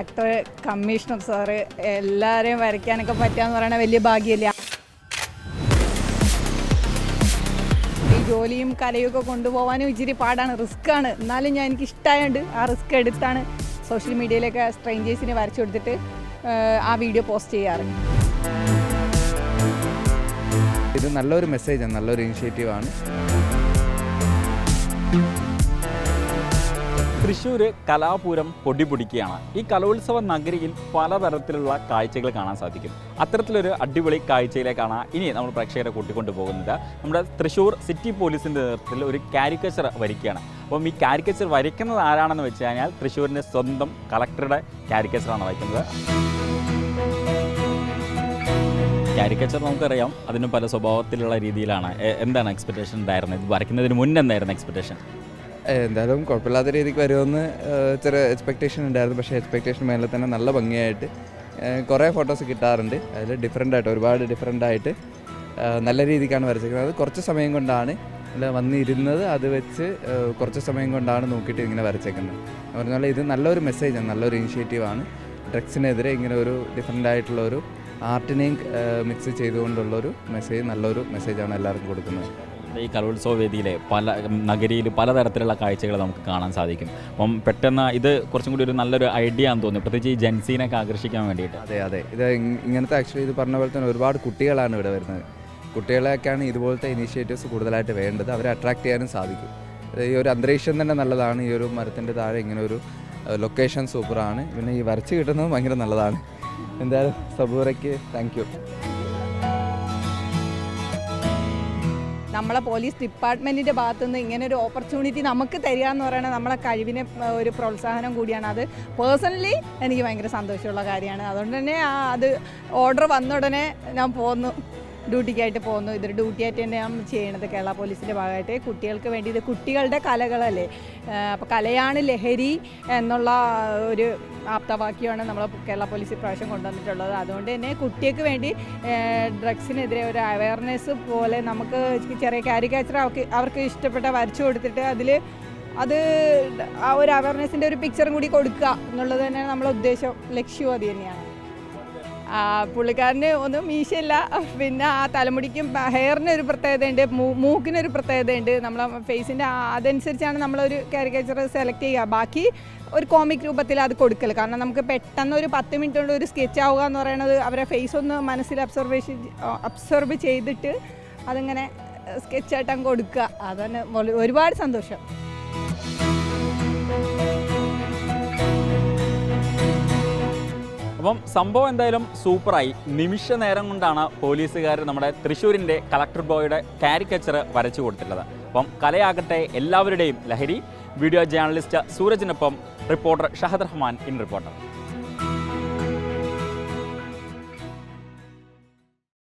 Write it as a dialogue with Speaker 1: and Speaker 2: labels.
Speaker 1: Collector commissioner sir എല്ലാവരെയും വരയ്ക്കാനൊക്കെ പറ്റുകയെന്ന് പറയുന്നത് വലിയ ഭാഗ്യമില്ല. ഈ ജോലിയും കലയും ഒക്കെ കൊണ്ടുപോകാനും ഇച്ചിരി പാടാണ് റിസ്ക് ആണ്. എന്നാലും ഞാൻ എനിക്ക് ഇഷ്ടമായുണ്ട് ആ റിസ്ക് എടുത്താണ് സോഷ്യൽ മീഡിയയിലൊക്കെ സ്ട്രേഞ്ചേഴ്സിനെ വരച്ചു കൊടുത്തിട്ട് ആ വീഡിയോ പോസ്റ്റ് ചെയ്യാറ്.
Speaker 2: ഇത് നല്ലൊരു മെസ്സേജാണ് നല്ലൊരു ഇനിഷ്യേറ്റീവാണ്
Speaker 3: തൃശ്ശൂർ കലാപൂരം പൊടിപൊടിക്കുകയാണ്. ഈ കലോത്സവ നഗരിയിൽ പലതരത്തിലുള്ള കാഴ്ചകൾ കാണാൻ സാധിക്കും. അത്തരത്തിലൊരു അടിപൊളി കാഴ്ചയിലേക്കാണ് ഇനി നമ്മൾ പ്രേക്ഷകരെ കൂട്ടിക്കൊണ്ടു പോകുന്നത്. നമ്മുടെ തൃശ്ശൂർ സിറ്റി പോലീസിന്റെ നേതൃത്വത്തിൽ ഒരു കാരിക്കച്ചർ വരിക്കുകയാണ് അപ്പം ഈ കാരിക്കച്ചർ വരയ്ക്കുന്നത് ആരാണെന്ന് വെച്ച് കഴിഞ്ഞാൽ തൃശ്ശൂരിന്റെ സ്വന്തം കളക്ടറുടെ കാരിക്കച്ചറാണ് വരയ്ക്കുന്നത്. കാരിക്കച്ചർ നമുക്കറിയാം അതിന് പല സ്വഭാവത്തിലുള്ള രീതിയിലാണ്. എന്താണ് എക്സ്പെക്ടേഷൻ ഉണ്ടായിരുന്നത്? ഇത് വരയ്ക്കുന്നതിന് മുന്നേ എന്തായിരുന്നു എക്സ്പെക്ടേഷൻ
Speaker 2: എന്തായാലും കുഴപ്പമില്ലാത്ത രീതിക്ക് വരുമെന്ന് ചെറിയ എക്സ്പെക്റ്റേഷൻ ഉണ്ടായിരുന്നു. പക്ഷേ എക്സ്പെക്റ്റേഷൻ മേലെ തന്നെ നല്ല ഭംഗിയായിട്ട് കുറേ ഫോട്ടോസ് കിട്ടാറുണ്ട്. അതിൽ ഡിഫറെന്റ് ആയിട്ട് ഒരുപാട് ഡിഫറെന്റ് ആയിട്ട് നല്ല രീതിക്കാണ് വരച്ചിരിക്കുന്നത്. അത് കുറച്ച് സമയം കൊണ്ടാണ് അല്ല വന്നിരുന്നത്. അത് വെച്ച് കുറച്ച് സമയം കൊണ്ടാണ് നോക്കിയിട്ട് ഇങ്ങനെ വരച്ചേക്കുന്നത്. പറഞ്ഞാൽ ഇത് നല്ലൊരു മെസ്സേജാണ് നല്ലൊരു ഇനിഷ്യേറ്റീവാണ് ഡ്രഗ്സിനെതിരെ ഇങ്ങനെ ഒരു ഡിഫറെന്റ് ആയിട്ടുള്ള ഒരു ആർട്ടിനെയും മിക്സ് ചെയ്തുകൊണ്ടുള്ളൊരു മെസ്സേജ് നല്ലൊരു മെസ്സേജാണ് എല്ലാവർക്കും കൊടുക്കുന്നത്.
Speaker 3: ഈ കലോത്സവ വേദിയിലെ പല നഗരിയിൽ പലതരത്തിലുള്ള കാഴ്ചകൾ നമുക്ക് കാണാൻ സാധിക്കും. അപ്പം പെട്ടെന്ന് ഇത് കുറച്ചും കൂടി ഒരു നല്ലൊരു ഐഡിയ ആണെന്ന് തോന്നി പ്രത്യേകിച്ച് ഈ ജെൻസിനൊക്കെ ആകർഷിക്കാൻ വേണ്ടിയിട്ട്.
Speaker 2: അതെ അതെ. ഇത് ഇങ്ങനത്തെ ആക്ച്വലി ഇത് പറഞ്ഞ പോലെ തന്നെ ഒരുപാട് കുട്ടികളാണ് ഇവിടെ വരുന്നത്. കുട്ടികളെയൊക്കെയാണ് ഇതുപോലത്തെ ഇനീഷ്യേറ്റീവ്സ് കൂടുതലായിട്ട് വേണ്ടത്. അവരെ അട്രാക്ട് ചെയ്യാനും സാധിക്കും. ഈ ഒരു അന്തരീക്ഷം തന്നെ നല്ലതാണ്. ഈ ഒരു മരത്തിന്റെ താഴെ ഇങ്ങനെ ഒരു ലൊക്കേഷൻ സൂപ്പറാണ് പിന്നെ ഈ വരച്ച് കിട്ടുന്നത് ഭയങ്കര നല്ലതാണ്. എന്തായാലും സബൂറയ്ക്ക് താങ്ക് യു
Speaker 1: നമ്മളെ പോലീസ് ഡിപ്പാർട്ട്മെന്റിന്റെ ഭാഗത്തുനിന്ന് ഇങ്ങനെ ഒരു ഓപ്പർച്യൂണിറ്റി നമുക്ക് തരിക എന്ന് പറയുന്നത് നമ്മളെ കഴിവിന് ഒരു പ്രോത്സാഹനം കൂടിയാണ്. അത് പേഴ്സണലി എനിക്ക് ഭയങ്കര സന്തോഷമുള്ള കാര്യമാണ്. അതുകൊണ്ട് തന്നെ അത് ഓർഡർ വന്ന ഉടനെ ഞാൻ പോന്നു. ഡ്യൂട്ടിക്കായിട്ട് പോകുന്നു. ഇതൊരു ഡ്യൂട്ടി ആയിട്ട് തന്നെ ഞാൻ ചെയ്യണത് കേരള പോലീസിന്റെ ഭാഗമായിട്ട്. കുട്ടികൾക്ക് വേണ്ടി ഇത് കുട്ടികളുടെ കലകളല്ലേ. അപ്പോൾ കലയാണ് ലഹരി എന്നുള്ള ഒരു ആപ്തവാക്യമാണ് നമ്മൾ കേരള പോലീസ് ഇപ്രാവശ്യം കൊണ്ടുവന്നിട്ടുള്ളത്. അതുകൊണ്ട് തന്നെ കുട്ടികൾക്ക് വേണ്ടി ഡ്രഗ്സിനെതിരെ ഒരു അവയർനെസ് പോലെ നമുക്ക് ചെറിയ കാരിക്കാച്ചർ അവർക്ക് അവർക്ക് ഇഷ്ടപ്പെട്ട വരച്ചു കൊടുത്തിട്ട് അതിൽ അത് ആ ഒരു അവയർനെസ്സിന്റെ ഒരു പിക്ചറും കൂടി കൊടുക്കുക എന്നുള്ളത് തന്നെയാണ് നമ്മളെ ഉദ്ദേശം ലക്ഷ്യവും അത് തന്നെയാണ്. പുള്ളിക്കാരന് ഒന്നും മീശയില്ല. പിന്നെ ആ തലമുടിക്കും ഹെയറിനൊരു പ്രത്യേകതയുണ്ട് മൂക്കിനൊരു പ്രത്യേകതയുണ്ട്. നമ്മളെ ഫേസിന്റെ അതനുസരിച്ചാണ് നമ്മളൊരു കാരിക്കേച്ചർ സെലക്ട് ചെയ്യുക. ബാക്കി ഒരു കോമിക് രൂപത്തിൽ അത് കൊടുക്കൽ കാരണം നമുക്ക് പെട്ടെന്ന് ഒരു പത്ത് മിനിറ്റ് കൊണ്ട് ഒരു സ്കെച്ച് ആവുക എന്ന് പറയുന്നത് അവരെ ഫേസ് ഒന്ന് മനസ്സിൽ അബ്സർവേഷൻ അബ്സർവ് ചെയ്തിട്ട് അതിങ്ങനെ സ്കെച്ചായിട്ട് അങ്ങ് കൊടുക്കുക. അതന്നെ ഒരുപാട് സന്തോഷം.
Speaker 3: അപ്പം സംഭവം എന്തായാലും സൂപ്പറായി. നിമിഷ നേരം കൊണ്ടാണ് പോലീസുകാർ നമ്മുടെ തൃശ്ശൂരിന്റെ കളക്ടർ ബോയുടെ കാരിക്കച്ചർ വരച്ചു കൊടുത്തിട്ടുള്ളത്. അപ്പം കലയാകട്ടെ എല്ലാവരുടെയും ലഹരി. Video journalist സൂരജിനൊപ്പം reporter Shahad Rahman in reporter.